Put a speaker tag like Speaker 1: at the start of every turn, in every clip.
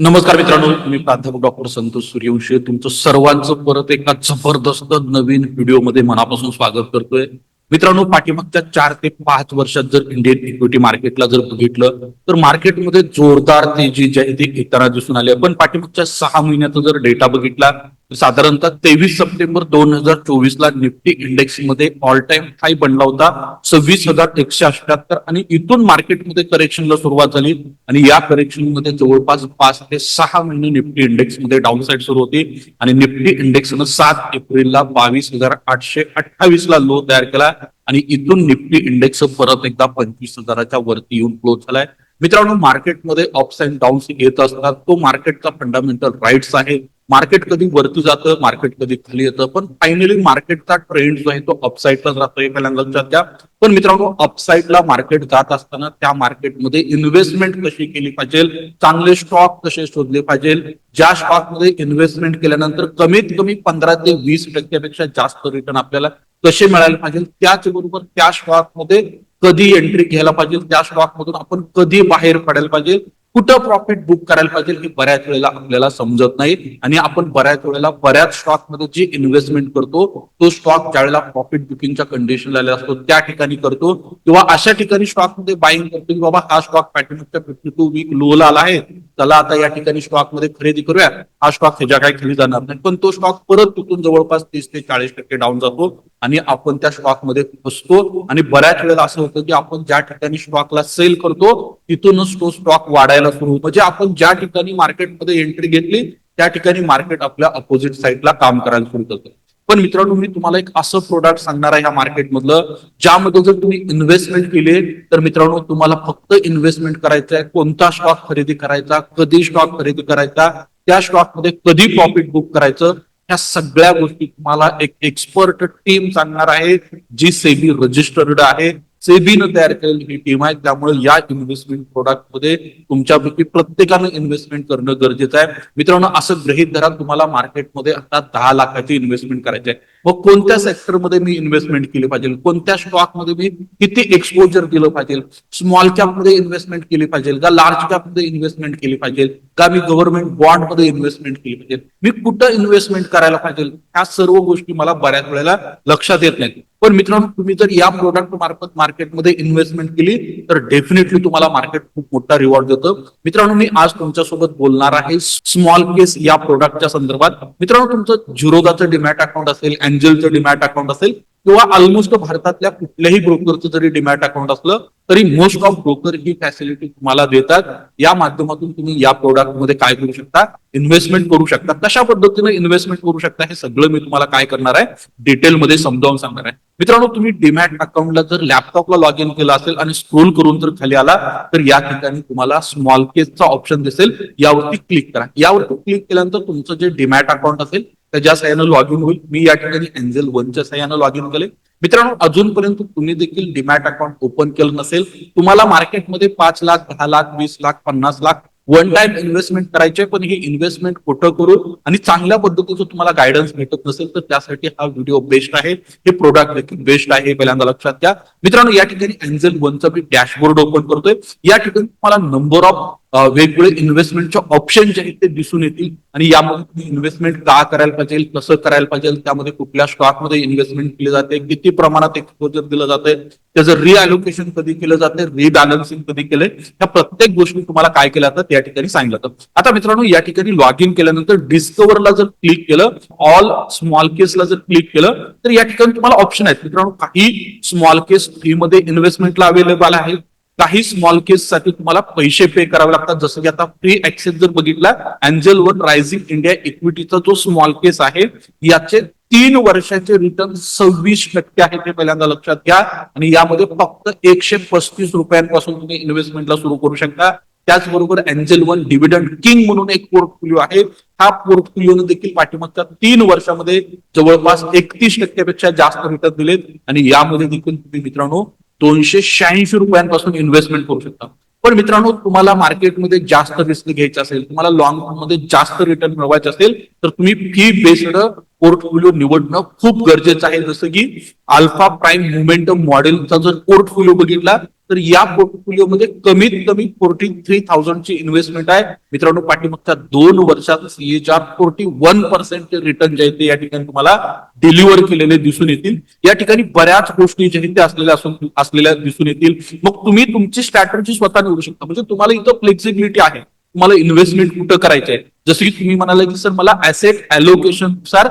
Speaker 1: नमस्कार मित्रांनो मी प्राध्यापक डॉक्टर संतोष सूर्यवंशी. तुमचं सर्वांचं परत एका जबरदस्त नवीन व्हिडिओमध्ये मनापासून स्वागत करतोय. मित्रांनो पाठीमागच्या चार ते पाच वर्षात जर इंडियन इक्विटी मार्केटला जर बघितलं तर मार्केटमध्ये जोरदार तेजी जी आहे ती येताना दिसून आली. पण पाठीमागच्या सहा महिन्याचा जर डेटा बघितला साधारणतः तेवीस सप्टेंबर दोन हजार चोवीस ला निफ्टी इंडेक्समध्ये ऑल टाइम हाय बनला होता. सव्वीस हजार एकशे अठ्याहत्तर आणि इथून मार्केटमध्ये करेक्शनला सुरुवात झाली. आणि या करेक्शनमध्ये जवळपास पाच ते सहा महिने निफ्टी इंडेक्समध्ये डाऊन साईड सुरू होती. आणि निफ्टी इंडेक्सनं सात एप्रिलला बावीस हजार आठशे अठ्ठावीस ला लो तयार केला. आणि इथून निफ्टी इंडेक्स परत एकदा पंचवीस हजाराच्या वरती येऊन क्लोज झालाय. मित्रांनो मार्केटमध्ये अप्स अँड डाऊन्स येत असतात. तो मार्केटचा फंडामेंटल राईट्स आहे. मार्केट कधी वरती जातं मार्केट कधी खाली येतं पण फायनली मार्केटचा ट्रेंड जो आहे तो अपसाईडलाच जातो पहिल्यांदा लक्षात पण मित्रांनो अपसाईडला मार्केट जात असताना त्या मार्केटमध्ये इन्व्हेस्टमेंट कशी केली पाहिजे चांगले स्टॉक कसे शोधले पाहिजे ज्या स्टॉकमध्ये इन्व्हेस्टमेंट केल्यानंतर कमीत कमी पंधरा ते वीस टक्क्यापेक्षा जास्त रिटर्न आपल्याला कसे मिळायला पाहिजे त्याचबरोबर त्या स्टॉकमध्ये कधी एंट्री घ्यायला पाहिजे त्या स्टॉक मधून आपण कधी बाहेर पडायला पाहिजे कुठं प्रॉफिट बुक करायला पाहिजे हे बऱ्याच वेळेला आपल्याला समजत नाही. आणि आपण बऱ्याच वेळेला बऱ्याच स्टॉकमध्ये जी इन्व्हेस्टमेंट करतो तो स्टॉक ज्या वेळेला प्रॉफिट बुकिंगच्या कंडिशन आलेला असतो त्या ठिकाणी करतो. किंवा अशा ठिकाणी स्टॉकमध्ये बाईंग करतो की बाबा हा स्टॉक पॅटर्नच्या फिफ्टी टू वीक लोला आला आहे. त्याला आता या ठिकाणी स्टॉकमध्ये खरेदी करूया. हा स्टॉक ह्याच्या काही खाली जाणार नाही. पण तो स्टॉक परत तिथून जवळपास तीस ते चाळीस टक्के डाऊन जातो. आणि आपण त्या स्टॉकमध्ये फसतो आणि बऱ्याच वेळेला असं होतं की आपण ज्या ठिकाणी स्टॉकला सेल करतो तिथूनच तो स्टॉक वाढायला सुरू म्हणजे आपण ज्या ठिकाणी मार्केटमध्ये एंट्री घेतली त्या ठिकाणी मार्केट आपल्या अपोजिट साईडला काम करायला सुरू करतं. पण मित्रांनो मी तुम्हाला एक असं प्रोडक्ट सांगणार आहे ह्या मार्केटमधलं ज्यामध्ये जर तुम्ही इन्व्हेस्टमेंट केली तर मित्रांनो तुम्हाला फक्त इन्व्हेस्टमेंट करायचं आहे. कोणता स्टॉक खरेदी करायचा कधी स्टॉक खरेदी करायचा त्या स्टॉकमध्ये कधी प्रॉफिट बुक करायचं ह्या सगळ्या गोष्टी तुम्हाला एक एक्सपर्ट टीम सांगणार आहे जी सेबी रजिस्टर्ड आहे. सेबीनं तयार केलेली ही टीम आहे. त्यामुळे या इन्व्हेस्टमेंट प्रोडक्टमध्ये तुमच्यापैकी प्रत्येकानं इन्व्हेस्टमेंट करणं गरजेचं आहे. मित्रांनो असं गृहित धरा तुम्हाला मार्केटमध्ये आता दहा लाखाची इन्व्हेस्टमेंट करायची आहे. मग कोणत्या सेक्टरमध्ये मी इन्व्हेस्टमेंट केली पाहिजे? कोणत्या स्टॉकमध्ये मी किती एक्सपोजर दिलं पाहिजे? स्मॉल कॅपमध्ये इन्व्हेस्टमेंट केली पाहिजे का लार्ज कॅपमध्ये इन्व्हेस्टमेंट केली पाहिजे? का मी गव्हर्नमेंट बॉन्डमध्ये इन्व्हेस्टमेंट केली पाहिजे? मी कुठं इन्व्हेस्टमेंट करायला पाहिजे? ह्या सर्व गोष्टी मला बऱ्याच वेळेला लक्षात येत नाहीत. पण मित्रांनो तुम्ही जर या प्रोडक्ट मार्फत मार्केटमध्ये इन्व्हेस्टमेंट केली तर डेफिनेटली तुम्हाला मार्केट खूप मोठा रिवॉर्ड देतं. मित्रांनो मी आज तुमच्यासोबत बोलणार आहे स्मॉल केस या प्रोडक्टच्या संदर्भात. मित्रांनो तुमचं झिरोदाचं डिमॅट अकाउंट असेल अँजलचं डिमॅट अकाउंट असेल किंवा ऑलमोस्ट भारतातल्या कुठल्याही ब्रोकरचं जरी डिमॅट अकाउंट असलं तरी मोस्ट ऑफ ब्रोकर ही फॅसिलिटी तुम्हाला देतात. या माध्यमातून तुम्ही या प्रोडक्टमध्ये काय करू शकता? इन्व्हेस्टमेंट करू शकता. कशा पद्धतीने इन्व्हेस्टमेंट करू शकता हे सगळं मी तुम्हाला काय करणार आहे? डिटेलमध्ये समजावून सांगणार आहे. मित्रांनो तुम्ही डिमॅट अकाउंटला जर लॅपटॉपला लॉग इन केलं असेल आणि स्क्रोल करून जर खाली आला तर या ठिकाणी तुम्हाला स्मॉल केसचा ऑप्शन दिसेल. यावरती क्लिक करा. यावरती क्लिक केल्यानंतर तुमचं जे डिमॅट अकाउंट असेल त्याच्या सहाय्यानं लॉग इन होईल मी या ठिकाणी एंजेल वनच्या सहाय्यानं लॉग इन केले मित्रांनो अजूनपर्यंत तुम्ही देखील डिमॅट अकाउंट ओपन केलं नसेल तुम्हाला मार्केटमध्ये पाच लाख दहा लाख वीस लाख पन्नास लाख वन टाइम इन्व्हेस्टमेंट करायचे पण हे इन्व्हेस्टमेंट कुठं करू आणि चांगल्या पद्धतीचं तुम्हाला गायडन्स भेटत नसेल तर त्यासाठी हा व्हिडिओ बेस्ट आहे. हे प्रोडक्ट देखील बेस्ट आहे पहिल्यांदा लक्षात घ्या. मित्रांनो या ठिकाणी एंजल वनचा मी डॅशबोर्ड ओपन करतोय. या ठिकाणी तुम्हाला नंबर ऑफ वेगवेगळे इन्व्हेस्टमेंटचे ऑप्शन जे आहेत ते दिसून येतील. आणि यामध्ये तुम्ही इन्व्हेस्टमेंट का करायला पाहिजे कसं करायला पाहिजे त्यामध्ये कुठल्या स्टॉकमध्ये इन्व्हेस्टमेंट केली जाते किती प्रमाणात एक्सपोजर दिलं जाते त्याचं रिअलोकेशन कधी केलं जाते रिबॅलन्सिंग कधी केलंय या प्रत्येक गोष्टी तुम्हाला काय केलं जातं त्या ठिकाणी सांगितलं जातं. आता मित्रांनो या ठिकाणी लॉग इन केल्यानंतर डिस्कवरला जर क्लिक केलं ऑल स्मॉल केसला जर क्लिक केलं तर या ठिकाणी तुम्हाला ऑप्शन आहेत. मित्रांनो काही स्मॉल केस फ्री मध्ये इन्व्हेस्टमेंटला अवेलेबल आहे काही स्मॉल केस साठी तुम्हाला पैसे पे करावे लागतात. जसं की आता फ्री ऍक्सेस जर बघितला अँजल वन रायझिंग इंडिया इक्विटीचा जो स्मॉल केस आहे याचे तीन वर्षाचे रिटर्न सव्वीस टक्के आहे ते पहिल्यांदा लक्षात घ्या. आणि यामध्ये फक्त एकशे पस्तीस रुपयांपासून तुम्ही इन्व्हेस्टमेंटला सुरू करू शकता. त्याचबरोबर अँजल वन डिव्हिडंड किंग म्हणून एक पोर्टफोलिओ आहे. हा पोर्टफोलिओने देखील पाठीमागच्या तीन वर्षामध्ये जवळपास एकतीस टक्क्यापेक्षा जास्त रिटर्न दिलेत. आणि यामध्ये देखील तुम्ही मित्रांनो दोनशे शहाऐंशी रुपयांपासून इन्व्हेस्टमेंट करू शकता. पण मित्रांनो तुम्हाला मार्केटमध्ये जास्त रिस्क घ्यायचं असेल तुम्हाला लॉंग टर्ममध्ये जास्त रिटर्न मिळवायचे असेल तर तुम्ही फी बेस्ड पोर्टफोलिओ निवडणं खूप गरजेचं आहे. जसं की अल्फा प्राईम मुवमेंटम मॉडेलचा जर पोर्टफोलिओ बघितला तर या पोर्टफोलिओमध्ये कमीत कमी फोर्टी थ्री थाउजंडची इन्व्हेस्टमेंट आहे. मित्रांनो पाठीमागच्या दोन वर्षात सीएचआर फोर्टी वन पर्सेंटचे रिटर्न जे आहेत ते या ठिकाणी तुम्हाला डिलिव्हर केलेले दिसून येतील. या ठिकाणी बऱ्याच गोष्टी जे आहेत त्या असलेल्या असून असलेल्या दिसून येतील. मग तुम्ही तुमची स्ट्रॅटर्जी स्वतः निवडू शकता. म्हणजे तुम्हाला इथं फ्लेक्सिबिलिटी आहे. तुम्हाला इन्व्हेस्टमेंट कुठं करायचंय? जसं की तुम्ही म्हणाला की सर मला ऍसेट अलोकेशननुसार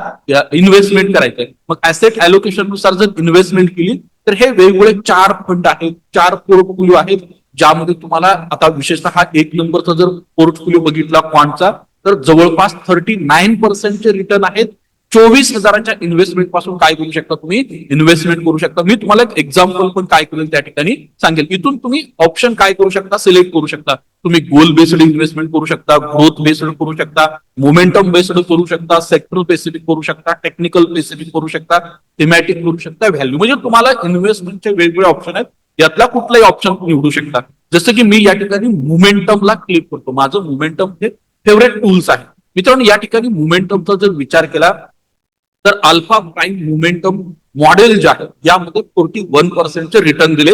Speaker 1: इन्व्हेस्टमेंट करायचंय. मग ऍसेट अलोकेशननुसार जर इन्व्हेस्टमेंट केली तर हे वेगवेगळे चार फंड आहेत चार पोर्टफोलिओ आहेत ज्यामध्ये तुम्हाला आता विशेषतः हा एक नंबरचा जर पोर्टफोलिओ बघितला क्वांटचा तर जवळपास थर्टी नाईन पर्सेंटचे रिटर्न आहेत. चोवीस हजाराच्या इन्व्हेस्टमेंटपासून काय करू शकता तुम्ही? इन्व्हेस्टमेंट करू शकता. मी तुम्हाला एक एक्झाम्पल पण काय करेल त्या ठिकाणी सांगेल. इथून तुम्ही ऑप्शन काय करू शकता? सिलेक्ट करू शकता. तुम्ही गोल बेस्ड इन्व्हेस्टमेंट करू शकता ग्रोथ बेस्ड करू शकता मोमेंटम बेस्ड करू शकता सेक्टर स्पेसिफिक करू शकता टेक्निकल स्पेसिफिक करू शकता थेमॅटिक करू शकता व्हॅल्यू म्हणजे तुम्हाला इन्व्हेस्टमेंटचे वेगवेगळे ऑप्शन आहेत. यातला कुठलाही ऑप्शन तुम्ही निवडू शकता. जसं की मी या ठिकाणी मुमेंटमला क्लिक करतो. माझं मुमेंटम हे फेवरेट टूल्स आहे. मित्रांनो या ठिकाणी मुमेंटमचा जर विचार केला तर अल्फा प्राईम मुमेंटम मॉडेल जे आहे यामध्ये फोर्टी वन पर्सेंटचे रिटर्न दिले.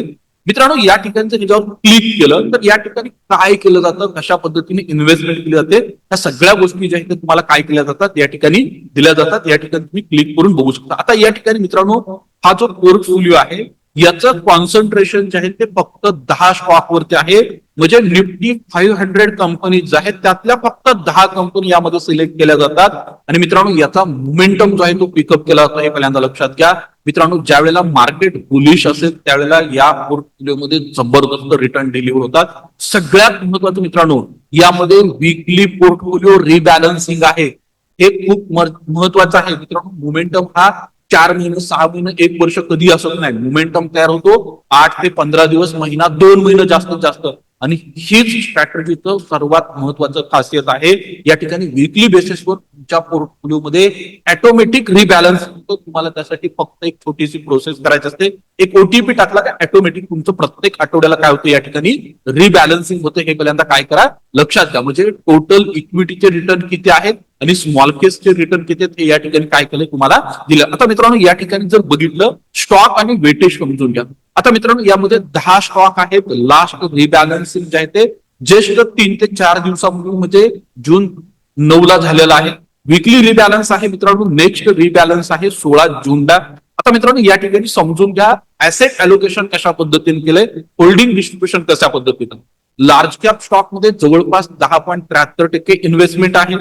Speaker 1: मित्रांनो या ठिकाणी ज्याच्यावर ह्याच्यावर क्लिक केलं तर या ठिकाणी काय केलं जातं? कशा पद्धतीने इन्व्हेस्टमेंट केली जाते? या सगळ्या गोष्टी ज्या आहेत त्या तुम्हाला काय केल्या जातात? या ठिकाणी दिल्या जातात. या ठिकाणी तुम्ही क्लिक करून बघू शकता. आता या ठिकाणी मित्रांनो हा जो पोर्टफोलिओ आहे याचं कॉन्सन्ट्रेशन जे आहे ते फक्त दहा स्टॉक वरती आहे. म्हणजे निफ्टी फाईव्ह हंड्रेड कंपनीज आहेत त्यातल्या फक्त दहा कंपनी यामध्ये सिलेक्ट केल्या जातात. आणि मित्रांनो याचा मोमेंटम जो आहे तो पिकअप केला जातो हे पहिल्यांदा लक्षात घ्या. मित्रांनो ज्या वेळेला मार्केट बुलिश असेल त्यावेळेला या पोर्टफोलिओमध्ये जबरदस्त रिटर्न डिलिव्हर होतात. सगळ्यात महत्वाचं मित्रांनो यामध्ये विकली पोर्टफोलिओ रिबॅलन्सिंग आहे. हे खूप महत्वाचं आहे. मित्रांनो मोमेंटम हा चार महिने सहा महिने एक वर्ष कधी असत नाही. मोमेंटम तयार होतो. आठ ते पंधरा दिवस महिना दोन महिने जास्तीत जास्त. आणि हीच स्ट्रॅटर्जीचं सर्वात महत्वाचं खासियत आहे. या ठिकाणी विकली बेसिसवर तुमच्या पोर्टफोलिओमध्ये ऑटोमॅटिक रिबॅलन्स होतो. तुम्हाला त्यासाठी फक्त एक छोटीशी प्रोसेस करायची असते. एक ओटीपी टाकला का ऑटोमॅटिक तुमचं प्रत्येक आठवड्याला काय होतं या ठिकाणी? रिबॅलन्सिंग होतं. हे पहिल्यांदा काय करा? लक्षात घ्या. म्हणजे टोटल इक्विटीचे रिटर्न किती आहेत आणि स्मॉल केसचे रिटर्न किती आहेत हे या ठिकाणी काय केलं तुम्हाला दिलं. आता मित्रांनो या ठिकाणी जर बघितलं स्टॉक आणि वेटेज समजून घ्या. आता मित्रांनो यामध्ये दहा स्टॉक आहेत. लास्ट रिबॅलन्सिंग जे आहे ते ज्येष्ठ तीन ते चार दिवसामध्ये म्हणजे जून नऊ ला झालेला आहे. विकली रिबॅलन्स आहे मित्रांनो. नेक्स्ट रिबॅलन्स आहे सोळा जूनला. आता मित्रांनो या ठिकाणी समजून घ्या ऍसेट अलोकेशन कशा पद्धतीने केलंय होल्डिंग डिस्ट्रीब्युशन कशा पद्धतीनं. लार्ज कॅप स्टॉकमध्ये जवळपास दहा पॉईंट त्र्याहत्तर टक्के इन्व्हेस्टमेंट आहे.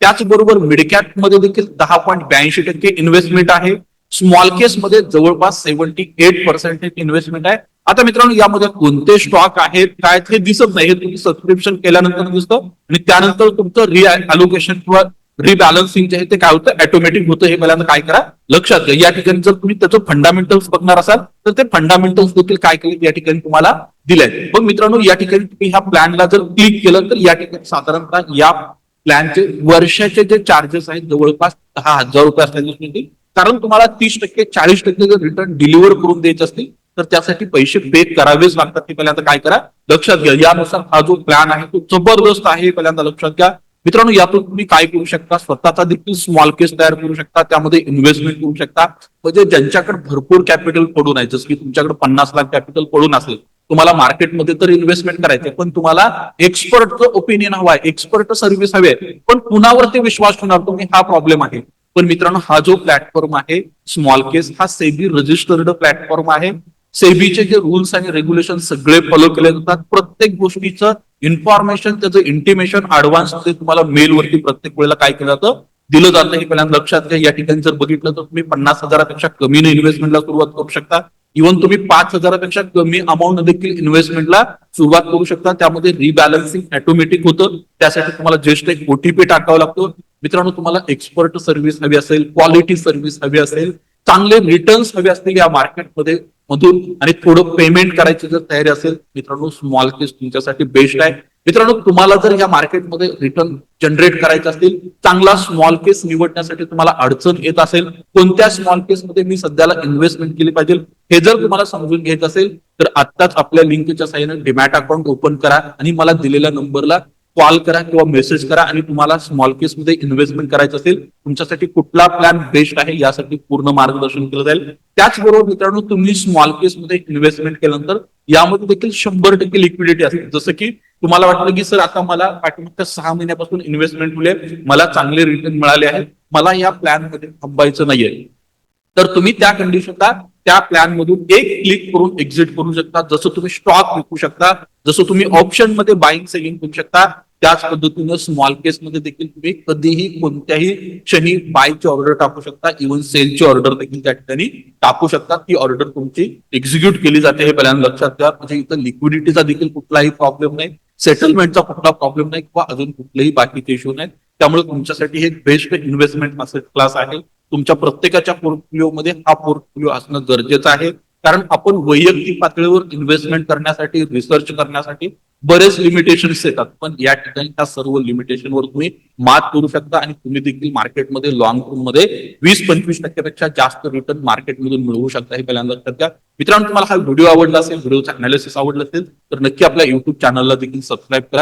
Speaker 1: त्याचबरोबर मिड कॅपमध्ये देखील दहा पॉईंट ब्याऐंशी टक्के इन्व्हेस्टमेंट आहे. स्मॉल केस मध्ये जवळपास सेव्हन्टी एट पर्सेंटेज इन्व्हेस्टमेंट आहे. आता मित्रांनो यामध्ये कोणते स्टॉक आहेत काय हे दिसत नाही. हे तुम्ही सबस्क्रिप्शन केल्यानंतर दिसतं आणि त्यानंतर तुमचं रि अलोकेशन किंवा रिबॅलन्सिंग जे आहे ते काय होतं? ऑटोमॅटिक होतं. हे पहिल्यांदा काय करा? लक्षात घ्या. या ठिकाणी जर तुम्ही त्याचं फंडामेंटल्स बघणार असाल तर ते फंडामेंटल्स देखील काय केले? या ठिकाणी तुम्हाला दिले मग मित्रांनो या ठिकाणी तुम्ही ह्या प्लॅनला जर क्लिक केलं तर या ठिकाणी साधारणतः या प्लॅनचे वर्षाचे जे चार्जेस आहेत जवळपास दहा हजार रुपये असल्याचे कारण तुम्हाला तीस टक्के चाळीस टक्के जर रिटर्न डिलिव्हर करून द्यायचे असतील तर त्यासाठी पैसे पे करावेच लागतात. ते पहिल्यांदा काय करा लक्षात घ्या. यानुसार हा जो प्लॅन आहे तो जबरदस्त आहे पहिल्यांदा लक्षात घ्या. मित्रांनो यातून तुम्ही काय करू शकता? स्वतःचा देखील स्मॉल केस तयार करू शकता. त्यामध्ये इन्व्हेस्टमेंट करू शकता. म्हणजे ज्यांच्याकडे भरपूर कॅपिटल पडून आहे जसं की तुमच्याकडे पन्नास लाख कॅपिटल पडून असेल तुम्हाला मार्केटमध्ये तर इन्व्हेस्टमेंट करायचे पण तुम्हाला एक्सपर्टचं ओपिनियन हवं आहे एक्सपर्ट सर्व्हिस हवी आहे पण कुणावरती विश्वास ठेवणार तुम्ही? हा प्रॉब्लेम आहे. पण मित्रांनो हा जो प्लॅटफॉर्म आहे स्मॉल केस हा सेबी रजिस्टर्ड प्लॅटफॉर्म आहे. सेबीचे जे रुल्स आणि रेग्युलेशन सगळे फॉलो केले जातात. प्रत्येक गोष्टीचं इन्फॉर्मेशन त्याचं इंटिमेशन ऍडव्हान्समध्ये तुम्हाला मेलवरती प्रत्येक वेळेला काय केलं जातं? दिलं जातं. हे पहिल्यांदा लक्षात घ्या. या ठिकाणी जर बघितलं तर तुम्ही पन्नास हजारापेक्षा कमीने इन्व्हेस्टमेंटला सुरुवात करू शकता. इव्हन तुम्ही पाच हजारापेक्षा कमी अमाऊंट देखील इन्व्हेस्टमेंटला सुरुवात करू शकता. त्यामध्ये रिबॅलन्सिंग ऑटोमॅटिक होतं. त्यासाठी तुम्हाला ज्येष्ठ एक ओटीपी टाकावा लागतो. मित्रांनो तुम्हाला एक्सपर्ट सर्व्हिस हवी असेल क्वालिटी सर्व्हिस हवी असेल चांगले रिटर्न्स हवे असतील या मार्केटमध्ये मधून आणि थोडं पेमेंट करायची जर तयारी असेल मित्रांनो स्मॉल केस तुमच्यासाठी बेस्ट आहे. मित्रांनो तुम्हाला जर या मार्केटमध्ये रिटर्न जनरेट करायचं असतील चांगला स्मॉल केस निवडण्यासाठी तुम्हाला अडचण येत असेल कोणत्या स्मॉल केसमध्ये मी सध्याला इन्व्हेस्टमेंट केली पाहिजे हे जर तुम्हाला समजून घ्यायचं असेल तर आत्ताच आपल्या लिंकच्या साह्याने डिमॅट अकाउंट ओपन करा आणि मला दिलेल्या नंबरला कॉल करा किंवा मेसेज करा आणि तुम्हाला स्मॉल केस मध्ये इन्व्हेस्टमेंट करायचं असेल तुमच्यासाठी कुठला प्लॅन बेस्ट आहे यासाठी पूर्ण मार्गदर्शन केलं जाईल. त्याचबरोबर मित्रांनो तुम्ही स्मॉल केस मध्ये इन्व्हेस्टमेंट केल्यानंतर यामध्ये देखील शंभर टक्के लिक्विडिटी असते जसं की तुम्हाला वाटलं की सर आता मला पाठीमागच्या सहा महिन्यापासून इन्व्हेस्टमेंट मुळे मला चांगले रिटर्न मिळाले आहेत मला या प्लॅनमध्ये थांबायचं नाहीये. तर तुम्ही त्या कंडिशनला त्या प्लॅन मधून एक क्लिक करून एक्झिट करू शकता. जसं तुम्ही स्टॉक विकू शकता जसं तुम्ही ऑप्शनमध्ये बाईंग सेलिंग करू शकता त्याच पद्धतीनं स्मॉल केस मध्ये देखील तुम्ही कधीही कोणत्याही क्षणी बायची ऑर्डर टाकू शकता. इव्हन सेलची ऑर्डर देखील त्या ठिकाणी टाकू शकता. ती ऑर्डर तुमची एक्झिक्यूट केली जाते हे पहिल्यांदा लक्षात घ्या म्हणजे इथं लिक्विडिटीचा देखील कुठलाही प्रॉब्लेम नाही. सेटलमेंटचा कुठला प्रॉब्लेम नाही किंवा अजून कुठलेही बाकीचे इश्यू नाहीत. त्यामुळे तुमच्यासाठी हे बेस्ट इन्व्हेस्टमेंट असेट क्लास आहे. तुमच्या प्रत्येकाच्या पोर्टफोलिओ मध्ये हा पोर्टफोलिओ असणं गरजेचं आहे. कारण आपण वैयक्तिक पातळीवर इन्व्हेस्टमेंट करण्यासाठी रिसर्च करण्यासाठी बरेच लिमिटेशन्स येतात. पण या ठिकाणी त्या सर्व लिमिटेशनवर तुम्ही मात करू शकता आणि तुम्ही देखील मार्केटमध्ये लॉंग टर्ममध्ये वीस पंचवीस टक्क्यापेक्षा जास्त रिटर्न मार्केटमधून मिळवू शकता हे पहिल्यांदा लक्षात घ्या. मित्रांनो तुम्हाला हा व्हिडिओ आवडला असेल व्हिडिओचा अनालिसिस आवडला असेल तर नक्की आपल्या युट्यूब चॅनलला देखील सबस्क्राईब करा.